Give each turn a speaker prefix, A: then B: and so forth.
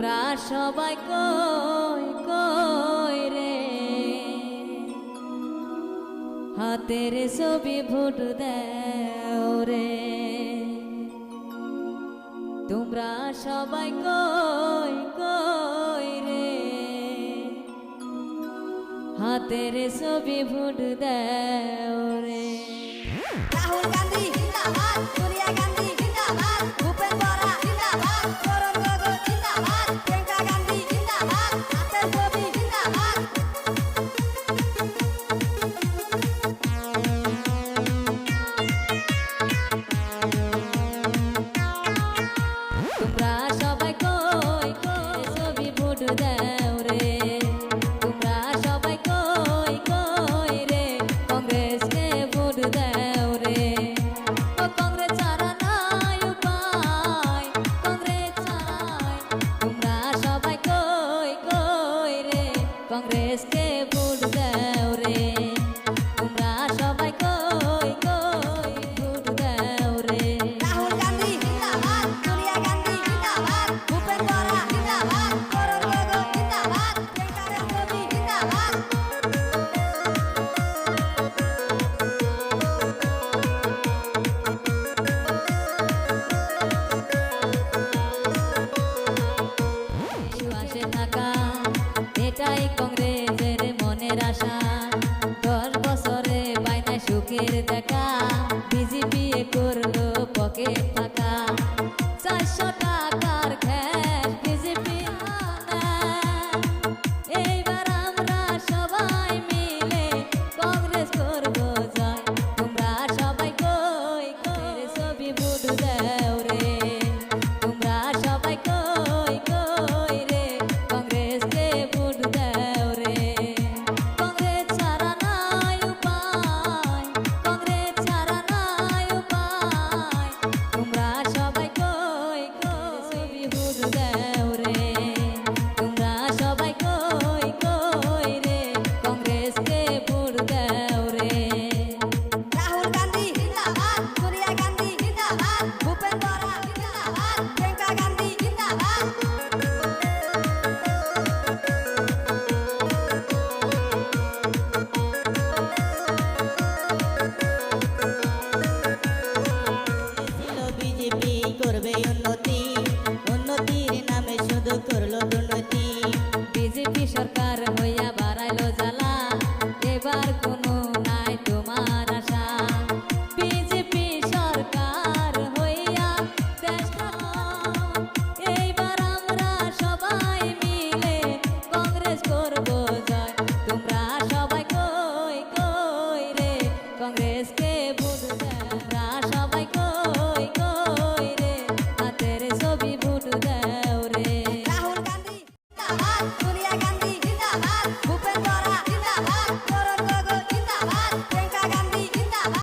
A: তোমরা সবাই কই কই রে? হাতের ছবি ভোট দেও রে। তোমরা সবাই কই কই রে? হাতের ছবি ভোট দেও রে।
B: রাহুল গান্ধী
A: কংগ্রেসকে ভোট দাও রে তোমরা সবাই কই কই ভোট দাও রে
B: রাহুল গান্ধী জিন্দাবাদ। সোনিয়া গান্ধী জিন্দাবাদ। ভূপেন বরা জিন্দাবাদ। করণ গগৈ জিন্দাবাদ। প্রিয়ঙ্কা মোদি জিন্দাবাদ।
A: এটাই কংগ্রেস।
C: తీర్థక